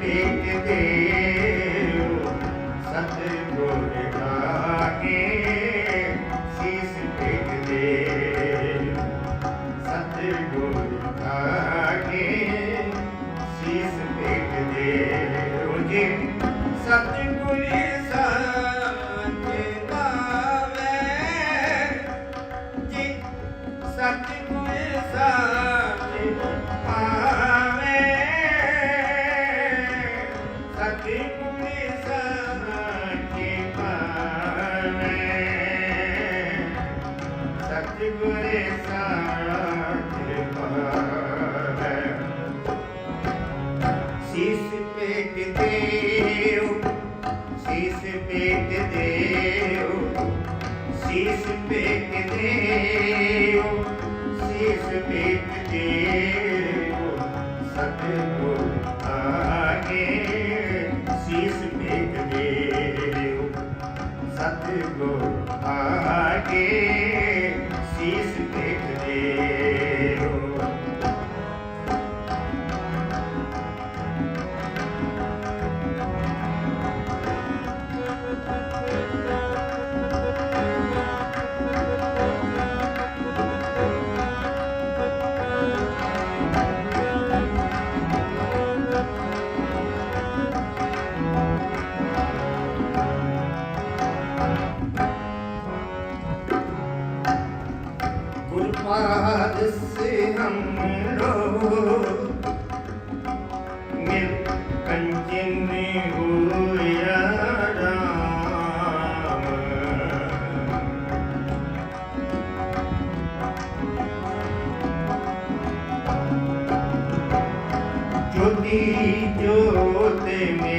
ਟੇਕਦੇ ਸਤਿਗੁਰ ਆਗੇ ਸੀਸ ਸੀਸ गुरुपाद से हम लोग मिल कंचन हुआ राम ज्योति ज्योत मिलाए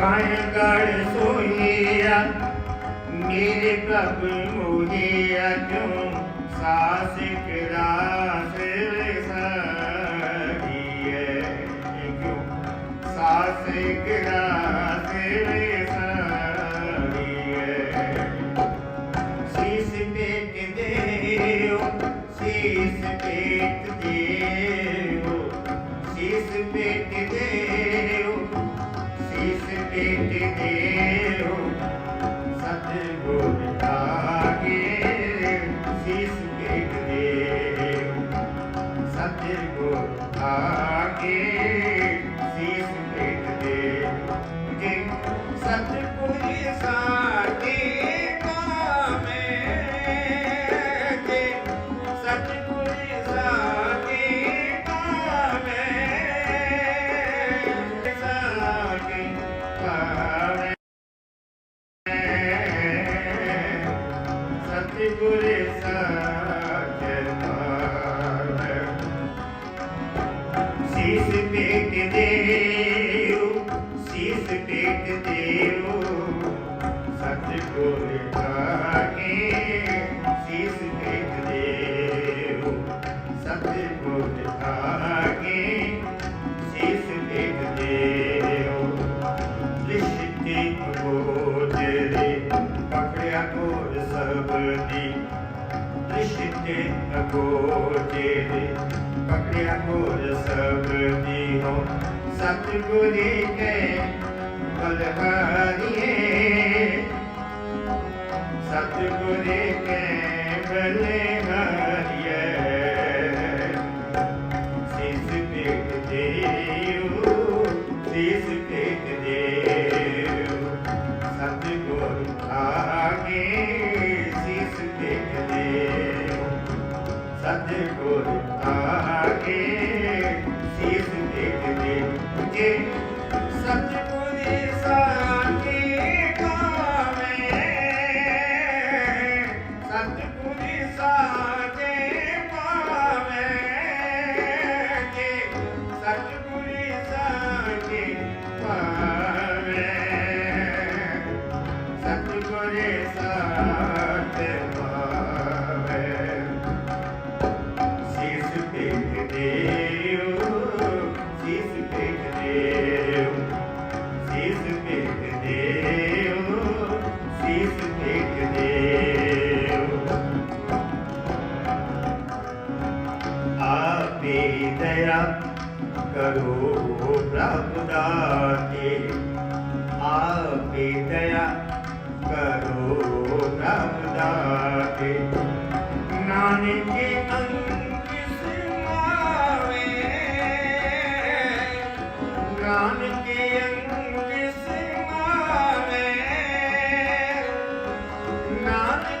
ਕਾਇਗੜ ਸੋਹੀਆ ਮੇਰੇ ਪ੍ਰਭ ਮੋਹਿਆ ਕਿਉਂ? ਸਾਸਿਕ ਰਾਸ ਸਰੀਏ ਕਿਉਂ? ਸਾਸਿਕ ਰਾਸ ਸਰੀਏ ਸੀਸ ਟੇਕ ਦੇਉ ਸੀਸ ਟੇਕ ਦੇਉ ਆ ਕੇ ਸੀਸ ਟੇਕ ਦੇਉ ਜੀ ਸਤਿਗੁਰ ਸਾਡੇ ਕਾਮੇ ਜੀ ਸਤਿਗੁਰ ਸਾਡੇ ਕਾਮੇ ਸਾਡੇ ਕਾਮੇ ਸਤਿਗੁਰ ਸਾਚੇ ਟੇਕ ਦੇਉ ਸਤਿਗੁਰ ਆਗੇ ਸੀਸ ਟੇਕ ਦੇਉ ਸਤਿਗੁਰ ਆਗੇ ਸੀਸ ਟੇਕ ਦੇਉ ਲਿਸ਼ਕੇ ਗੋਜਰੇ ਪਕੜਿਆ ਗੋਰ ਸਬਦੀ ਲਿਸ਼ਕੇ ਗੋਜਰੇ ਪਕੜਿਆ ਗੋਰ ਸਬਦੀ ਹੋ ਸਤਿਗੁਰੇ ਕੇ ਬਲਹਾਰੀਏ ਸਤਿਗੁਰੇ ਕੈ ਬਲਹਾਰੀਏ ਸਿਸ ਤੇਗ ਦੇਉ ਸਿਸ ਤੇਗ ਦੇਉ ਸਤਿਗੁਰ ਆਗੇ, ਸਿਸ ਤੇਗ ਦੇਉ ਸਤਿਗੁਰ ਆਗੇ। ਦਇਆ ਕਰੋ ਪ੍ਰਭ ਦਾਤੇ ਆਪੇ ਦਇਆ ਕਰੋ ਪ੍ਰਭ ਦਾਤੇ ਨਾਨਕ ਅੰਤ ਸਿਮਾਵੇ। ਨਾਨਕ ਅੰਤ ਸਿਮਾਵੇ। ਨਾਨਕ